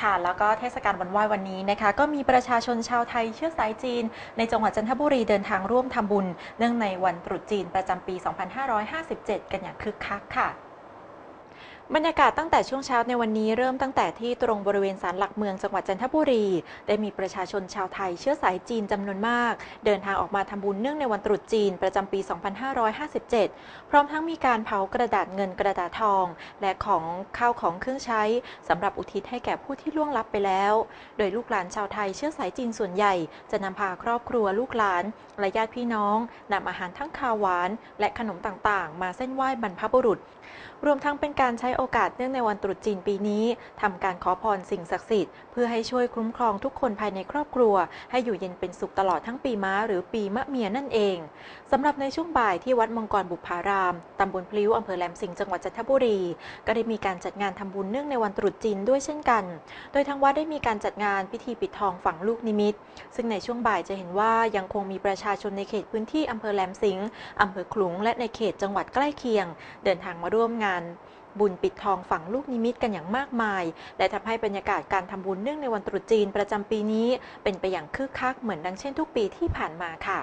ค่ะ แล้วก็เทศกาลวันไหว้วันนี้นะคะ ก็มีประชาชนชาวไทยเชื้อสายจีน ในจังหวัดจันทบุรีเดินทางร่วมทำบุญ เนื่องในวันตรุษจีนประจำปี 2557 กันอย่างคึกคักค่ะ บรรยากาศตั้งแต่ช่วงเช้าในวันนี้เริ่มตั้งแต่ที่ตรงบริเวณศาลหลักเมืองจังหวัดจันทบุรี ได้มีประชาชนชาวไทยเชื้อสายจีนจำนวนมาก เดินทางออกมาทำบุญเนื่องในวันตรุษจีนประจำปี 2557 พร้อมทั้งมีการเผากระดาษเงินกระดาษทอง และของข้าวของเครื่องใช้สำหรับอุทิศให้แก่ผู้ที่ล่วงลับไปแล้ว โดยลูกหลานชาวไทยเชื้อสายจีนส่วนใหญ่ จะนำพาครอบครัวลูกหลานและญาติพี่น้องนำอาหารทั้งคาวหวาน และขนมต่างๆ มาเส้นไหว้บรรพบุรุษรวมทั้งเป็นการใช้โอกาสเนื่องในวันตรุษจีนปีนี้ทำการขอพรสิ่งศักดิ์สิทธิ์เพื่อให้ช่วยคุ้มครองทุกคนภายในครอบครัว ให้อยู่เย็นเป็นสุขตลอดทั้งปีม้าหรือปีมะเมียนั่นเองสำหรับในช่วงบ่ายที่วัดมังกรบุพารามตำบลพลิ้วอำเภอแหลมสิงห์จังหวัดจันทบุรี ก็ได้มีการจัดงานทำบุญเนื่องในวันตรุษจีนด้วยเช่นกัน โดยทางวัดได้มีการจัดงานพิธีปิดทองฝังลูกนิมิต ซึ่งในช่วงบ่ายจะเห็นว่ายังคงมีประชาชนในเขตพื้นที่อำเภอแหลมสิงห์อำเภอขลุงและในเขตจังหวัดใกล้เคียง เดินทางมาร่วมงานบุญปิดทองฝังลูกนิมิตกันอย่างมากมาย และทำให้บรรยากาศการทำบุญเนื่องในวันตรุษจีนประจำปีนี้ เป็นไปอย่างคึกคักเหมือนดังเช่นทุกปีที่ผ่านมาค่ะ